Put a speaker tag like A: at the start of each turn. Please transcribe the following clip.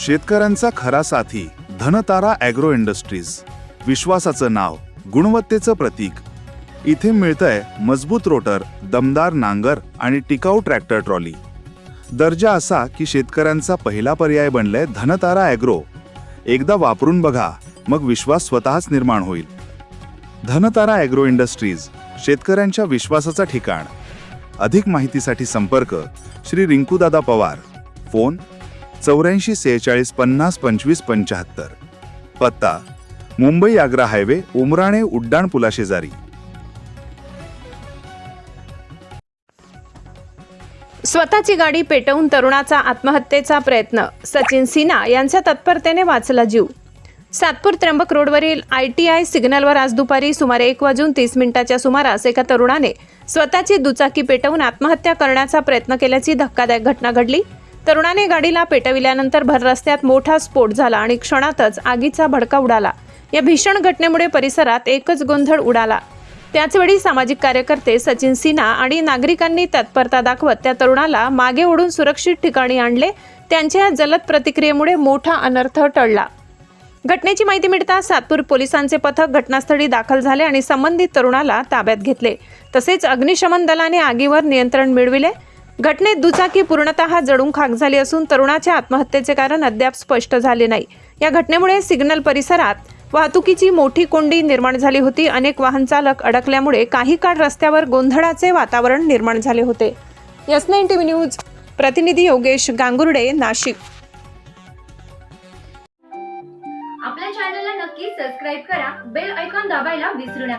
A: शेतकऱ्यांचा खरा साथी धनतारा ॲग्रो इंडस्ट्रीज. विश्वासाचं नाव गुणवत्तेचं प्रतीक. इथे मिळतंय मजबूत रोटर दमदार नांगर आणि टिकाऊ ट्रॅक्टर ट्रॉली. दर्जा असा की शेतकऱ्यांचा पहिला पर्याय बनलाय धनतारा ॲग्रो. एकदा वापरून बघा मग विश्वास स्वतःच निर्माण होईल. धनतारा ॲग्रो इंडस्ट्रीज शेतकऱ्यांच्या विश्वासाचं ठिकाण. अधिक माहितीसाठी संपर्क श्री रिंकूदादा पवार. फोन चौऱ्याऐंशी सेहेचाळीस पन्नास पंचवीस पंच्याहत्तर पत्ता मुंबई आग्रा हायवे उमराणे उड्डाण पुलाशेजारी.
B: स्वतःची गाडी पेटवून तरुणाचा आत्महत्येचा प्रयत्न सचिन सिन्हा यांच्या तत्परतेने वाचला जीव. सातपूर त्र्यंबक रोडवरील आय टी आय सिग्नलवर आज दुपारी सुमारे एक वाजून तीस मिनिटाच्या सुमारास एका तरुणाने स्वतःची दुचाकी पेटवून आत्महत्या करण्याचा प्रयत्न केल्याची धक्कादायक घटना घडली. तरुणाने गाडीला पेटविल्यानंतर भर रस्त्यात मोठा स्फोट झाला आणि क्षणातच आगीचा भडका उडाला. या भीषण घटनेमुळे परिसरात एकच गोंधळ उडाला. त्याचवेळी सामाजिक कार्यकर्ते सचिन सिन्हा आणि नागरिकांनी तत्परता दाखवत त्या तरुणाला मागे ओढून सुरक्षित ठिकाणी आणले. त्यांच्या या जलद प्रतिक्रियेमुळे मोठा अनर्थ टळला. घटनेची माहिती मिळताच सातपूर पोलिसांचे पथक घटनास्थळी दाखल झाले आणि संबंधित तरुणाला ताब्यात घेतले. तसेच अग्निशमन दलाने आगीवर नियंत्रण मिळविले. घटनेत दुचाकी पूर्णतः जडून खाक झाली असून तरुणाच्या आत्महत्येचे कारण अद्याप स्पष्ट झाले नाही. या घटनेमुळे सिग्नल परिसरात वाहतुकीची मोठी कोंडी निर्माण झाली होती. अनेक वाहन चालक अडकल्यामुळे काही काळ रस्त्यावर गोंधळाचे वातावरण निर्माण झाले होते. यस नाईन टीव्ही न्यूज प्रतिनिधी योगेश गांगुर्डे नाशिक.
C: आपल्या चॅनलला नक्की सबस्क्राईब करा. बेल ऐकॉन दाबायला विसरू नका.